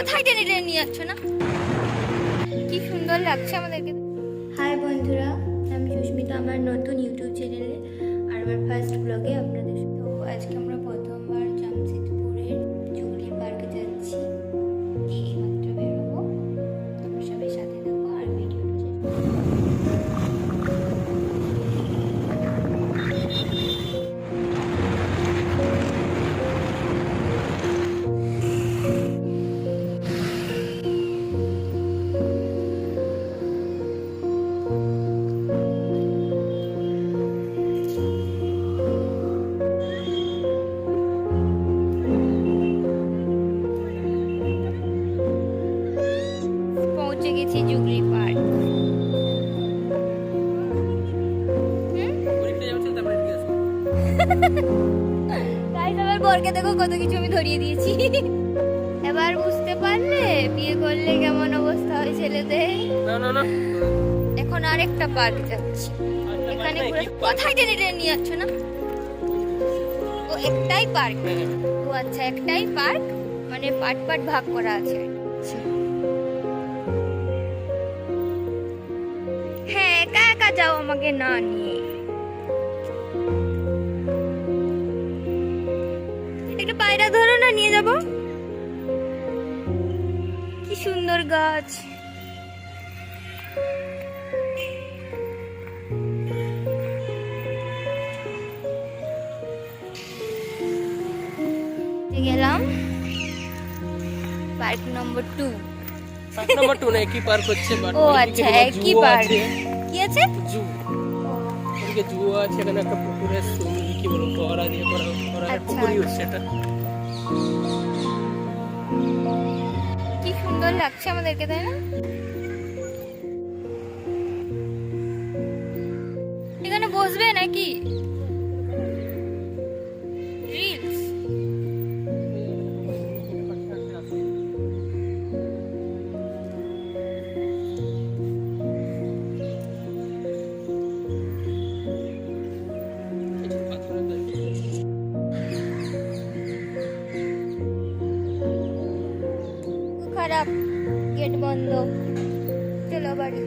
কোথায় টেনে টেনে নিয়ে যাচ্ছ না? কি সুন্দর লাগছে আমাদেরকে। হাই বন্ধুরা, আমি সুস্মিতা, আমার নতুন ইউটিউব চ্যানেলে আর আমার ফার্স্ট ব্লগে আপনাদের সাথে আজকে আমরা তাই সবার বরকে দেখো কত কিছু আমি ধরিয়ে দিয়েছি। এবার বুঝতে পারলে বিয়ে করলে কেমন অবস্থা হয় ছেলেদের? না না না। এখন আরেকটা পার্ক যাচ্ছি। এখানে কোথায় টেনে টেনে নিয়ে যাচ্ছ না? ও একটাই পার্ক ও আচ্ছা একটাই পার্ক মানে পার্ট পার্ট ভাগ করা আছে। আচ্ছা। হ্যাঁ একা একা যাও আমাকে না নিয়ে। একটা পায়রা ধরো না নিয়ে যাব। কি সুন্দর গাছ। গেলাম। পার্ক নম্বর টু। পার্ক নাম্বার টু না একই পার্ক হচ্ছে ও আচ্ছা একই পার্ক। কি আছে? জু। ওদিকে জুয়ো আছে এখানে একটা পুকুরের সুইমিং কি বলব ফোয়ারা দিয়ে করা করা আচ্ছা, পুকুরই। হচ্ছে এটা। কি সুন্দর লাগছে আমাদেরকে তাই না? এখানে বসবে নাকি? খারাপ গেট বন্ধ। চলো বাড়ি।